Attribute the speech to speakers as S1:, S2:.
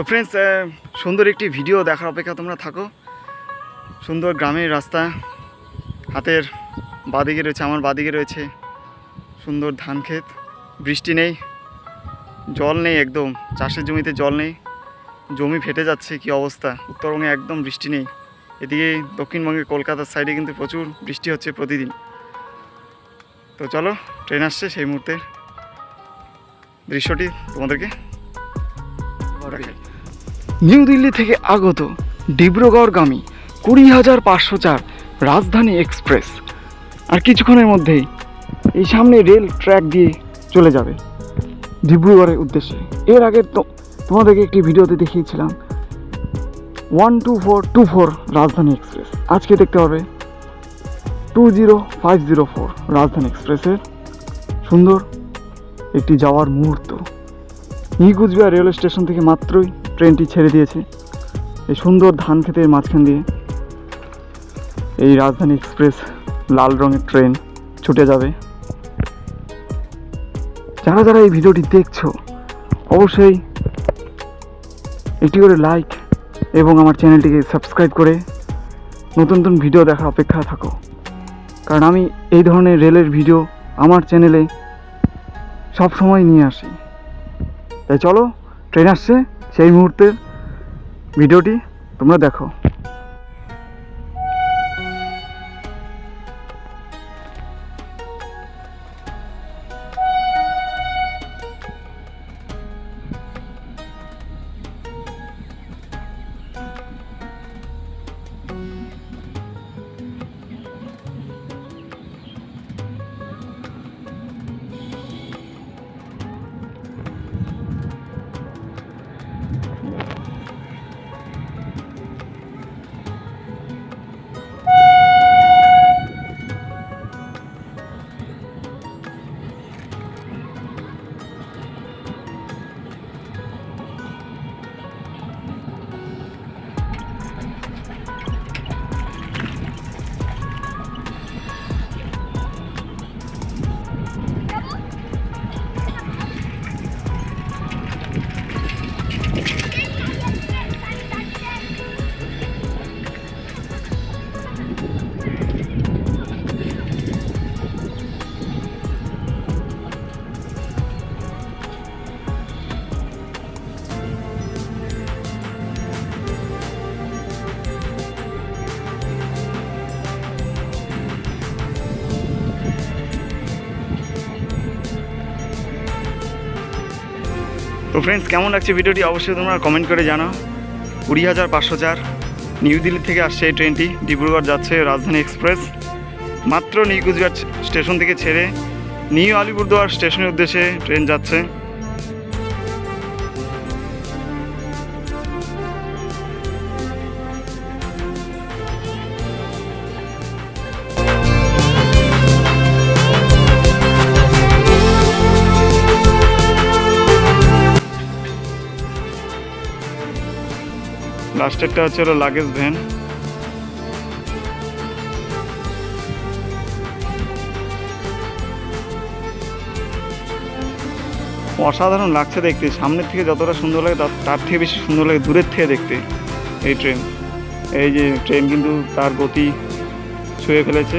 S1: তো ফ্রেন্ডস সুন্দর একটি ভিডিও দেখার অপেক্ষা তোমরা থাকো। সুন্দর গ্রামের রাস্তা হাতের বাদিকে রয়েছে আমার বাদিকে রয়েছে। সুন্দর ধান ক্ষেত বৃষ্টি নেই জল নেই একদম চাষের জমিতে জল নেই। জমি ফেটে যাচ্ছে কি অবস্থা? উত্তরবঙ্গে একদম বৃষ্টি নেই। এদিকে দক্ষিণবঙ্গে কলকাতার সাইডে কিন্তু প্রচুর বৃষ্টি হচ্ছে প্রতিদিন। তো চলো ট্রেন আসছে সেই মুহূর্তের দৃশ্যটি তোমাদেরকে দেখাই। নিউ দিল্লি থেকে আগত ডিব্রুগড়গামী কুড়ি হাজার পাঁচশো চার রাজধানী এক্সপ্রেস। আর কিছুক্ষণের মধ্যেই এই সামনে রেল ট্র্যাক দিয়ে চলে যাবে ডিব্রুগড়ের উদ্দেশ্যে। এর আগে তো তোমাদেরকে একটি ভিডিওতে দেখিয়েছিলাম। One two four two four Rajdhani express. আজকে দেখতে পাবে two zero five zero four Rajdhani এক্সপ্রেসের সুন্দর একটি যাওয়ার মুহূর্ত। নিউ রেলওয়ে স্টেশন থেকে মাত্রই ট্রেনটি ছেড়ে দিয়েছে। এই সুন্দর ধান খেতের মাঝখান দিয়ে এই রাজধানী এক্সপ্রেস লাল রঙের ট্রেন ছুটে যাবে। যারা যারা এই ভিডিওটি দেখছ, অবশ্যই একটি করে লাইক এবং আমার চ্যানেলটিকে সাবস্ক্রাইব করে নতুন নতুন ভিডিও দেখার অপেক্ষা থাকো। কারণ আমি এই ধরনের রেলের ভিডিও আমার চ্যানেলে সব সময় নিয়ে আসি। তাই চলো ট্রেন আসছে সেই মুহূর্তের ভিডিওটি তোমরা দেখো। তো ফ্রেন্ডস কেমন লাগছে ভিডিওটি? অবশ্যই তোমরা কমেন্ট করে জানাও। কুড়ি হাজার পাঁচশো চার নিউ দিল্লি থেকে আসছে এই ট্রেনটি ডিব্রুগড় যাচ্ছে রাজধানী এক্সপ্রেস মাত্র নিউ কুচবিহার স্টেশন থেকে ছেড়ে নিউ আলিপুরদুয়ার স্টেশনের উদ্দেশ্যে ট্রেন যাচ্ছে। লাস্টেরটা হচ্ছে হলো লাগেজ ভ্যান অসাধারণ লাগছে দেখতে। সামনের থেকে যতটা সুন্দর লাগে, তার- তার থেকে বেশি সুন্দর লাগে দূরের থেকে দেখতে এই ট্রেন এই যে ট্রেন কিন্তু তার গতি ছুঁয়ে ফেলেছে।